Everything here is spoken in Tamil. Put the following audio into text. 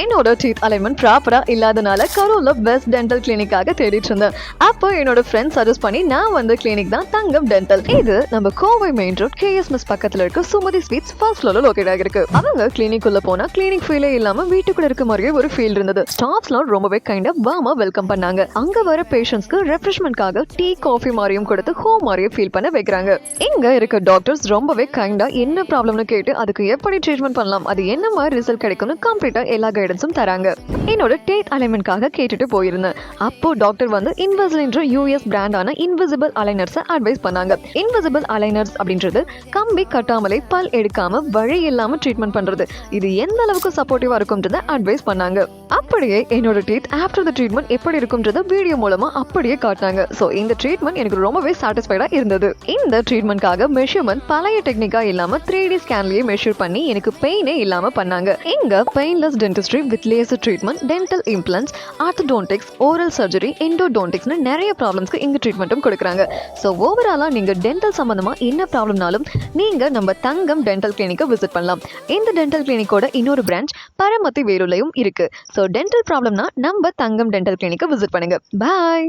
என்னோட டீத் அலைன்மெண்ட் ப்ராப்பரா இல்லாதனால கரூர்ல பெஸ்ட் டென்டல் கிளினிக்காக தேடிட்டு இருந்தேன். அப்போ என்னோட ஃப்ரெண்ட் சஜஸ்ட் பண்ணி நான் வந்த கிளினிக் தான் தங்கம் டென்டல் இது நம்ம கோவை மெயின் ரோட் கேஎஸ்எஸ் பக்கத்துல இருக்க சுமதி ஸ்வீட்ஸ் ஃபர்ஸ்ட் ஃப்ளோர்ல லொகேட் ஆகிருக்கு அவங்க கிளினிக் உள்ள போனா கிளினிக் ஃபீலே இல்லாம வீட்டுக்குள்ள இருக்க மாதிரியே ஒரு ஃபீல் இருந்தது. ஸ்டாஃப்ஸ்லாம் ரொம்பவே கைண்டா வாமா வெல்கம் பண்ணாங்க. அங்க வர பேஷண்ட்ஸ்க்கு ரெஃப்ரெஷ்மெண்ட்காக டீ காஃபி மாதிரியும் கொடுத்து ஹோம் மாதிரியே ஃபீல் பண்ண வைக்கிறாங்க. இங்க இருக்க டாக்டர்ஸ் ரொம்பவே கைண்டா என்ன ப்ராப்ளம்னு கேட்டு அதுக்கு எப்படி ட்ரீட்மெண்ட் பண்ணலாம் அது என்ன மாதிரி ரிசல்ட் கிடைக்கும்னு கம்ப்ளீட்டா எல்லா கைடன்ஸும் தராங்க. என்னோட டேட் அலைன்மெண்ட்காக கேட்டுட்டு போயிருந்தேன். அப்போ டாக்டர் வந்து இன்வெசிலின்ற யூஎஸ் பிராண்டான இன்விசிபிள் அலைனர்ஸை அட்வைஸ் பண்ணாங்க. இன்விசிபிள் அலைனர்ஸ் அப்படின்றது கம்பி கட்டாமலே பல் எடுக்காம வழி இல்லாம ட்ரீட்மெண்ட் பண்றது. இது எந்த அளவுக்கு சப்போர்ட்டிவா இருக்கும்ன்றத அட்வைஸ் பண்ணாங்க. அப்படியே என்னோட டீத் ஆஃப்டர் த ட்ரீட்மெண்ட் எப்படி இருக்கும்ன்றத வீடியோ மூலமா அப்படியே காட்டினாங்க. ஸோ இந்த ட்ரீட்மெண்ட் எனக்கு ரொம்பவே சாட்டிஸ்ஃபைடா இருந்தது. இந்த ட்ரீட்மெண்ட்காக மெஷர்மெண்ட் பழைய டெக்னிக்கா இல்லாம த்ரீ டி ஸ்கேன்லயே மெஷர் பண்ணி எனக்கு பெயினே இல்லாம பண்ணாங்க. இங்க painless dentistry with laser treatment dental implants orthodontics oral surgery இண்டோடோன்டிக்ஸ்னு நிறைய ப்ராப்ளம்ஸ்க்கு இங்கே ட்ரீட்மெண்ட்டும் கொடுக்குறாங்க. ஸோ ஓவராலா நீங்க டென்டல் சம்மந்தமாக என்ன ப்ராப்ளம்னாலும் நீங்க நம்ம தங்கம் டென்டல் கிளினிக்கை விசிட் பண்ணலாம். இந்த டென்டல் கிளினிக்கோட இன்னொரு பிரான்ச் பரமத்தி வேலூர்லையும் இருக்கு. ஸோ டென்டல் ப்ராப்ளம்னா நம்ம தங்கம் டென்டல் கிளினிக்கை விசிட் பண்ணுங்க. பாய்